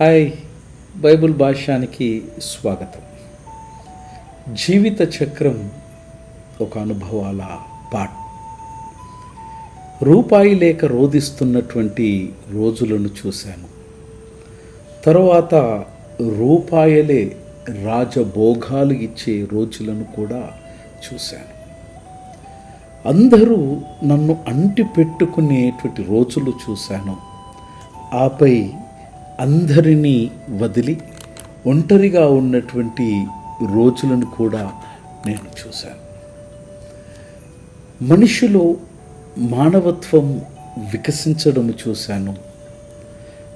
Hi Bible భాష్యానికి స్వాగతం. జీవిత చక్రం ఒక అనుభవాల పాట్ రూపాయి లేక రోధిస్తున్నటువంటి రోజులను చూశాను. తరువాత రూపాయలే రాజభోగాలు ఇచ్చే రోజులను కూడా చూశాను. అందరూ నన్ను అంటి పెట్టుకునేటువంటి రోజులు చూశాను. ఆపై అందరినీ వదిలి ఒంటరిగా ఉన్నటువంటి రోజులను కూడా నేను చూశాను. మనిషిలో మానవత్వం వికసించడం చూశాను.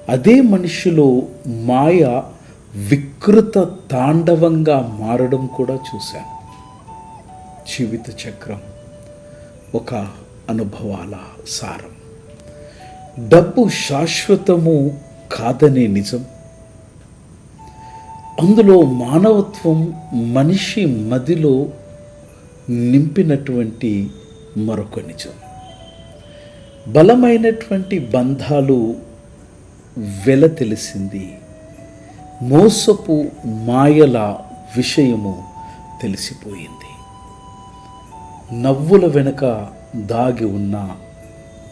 అదే మనిషిలో మాయ వికృత తాండవంగా మారడం కూడా చూశాను. జీవిత చక్రం ఒక అనుభవాల సారం. డబ్బు శాశ్వతము కాదనే నిజం. అందులో మానవత్వం మనిషి మదిలో నింపినటువంటి మరొక నిజం. బలమైనటువంటి బంధాలు వెల తెలిసింది. మోసపు మాయల విషయము తెలిసిపోయింది. నవ్వుల వెనుక దాగి ఉన్న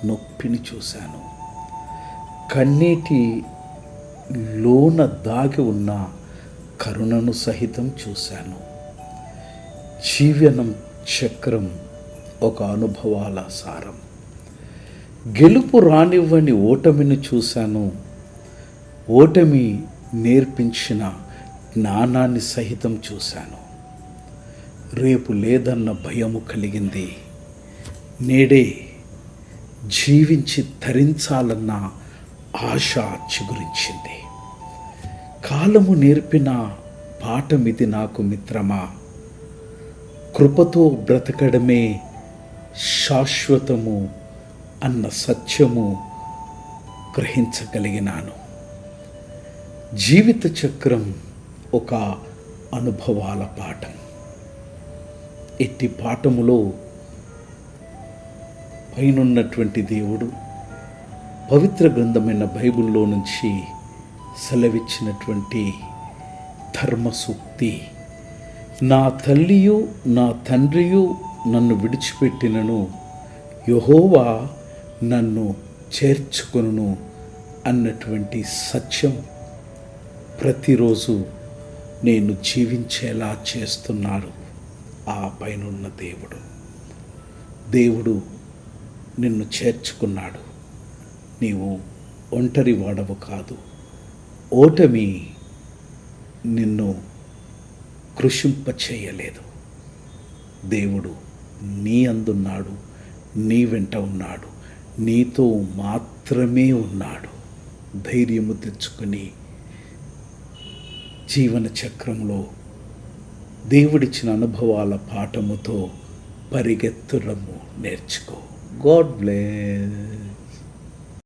నొప్పిని చూశాను. కన్నీటి లోన దాగి ఉన్న కరుణను సహితం చూశాను. జీవనం చక్రం ఒక అనుభవాల సారం. గెలుపు రానివ్వని ఓటమిని చూశాను. ఓటమి నేర్పించిన జ్ఞానాన్ని సహితం చూశాను. రేపు లేదన్న భయము కలిగింది. నేడే జీవించి ధరించాలన్న ఆశ చిగురించింది. కాలము నేర్పిన పాఠమిది నాకు మిత్రమా? కృపతో బ్రతకడమే శాశ్వతము అన్న సత్యము గ్రహించగలిగినాను. జీవిత చక్రం ఒక అనుభవాల పాఠం. ఎట్టి పాఠములో పైనున్నటువంటి దేవుడు పవిత్ర గ్రంథమైన బైబిల్లో నుంచి సెలవిచ్చినటువంటి ధర్మసూక్తి. నా తల్లియు నా తండ్రియు నన్ను విడిచిపెట్టినను. యహోవా నన్ను చేర్చుకొనును అన్నటువంటి సత్యం ప్రతిరోజు నేను జీవించేలా చేస్తున్నాడు ఆ పైనున్న దేవుడు. దేవుడు నిన్ను చేర్చుకున్నాడు. నీవు ఒంటరి వాడవు కాదు. ఓటమి నిన్ను కృషింప చేయలేదు దేవుడు నీ అందున్నాడు నీ వెంట ఉన్నాడు నీతో మాత్రమే ఉన్నాడు. ధైర్యము తెచ్చుకుని జీవన చక్రంలో దేవుడిచ్చిన అనుభవాల పాఠముతో పరిగెత్తడము నేర్చుకో. God bless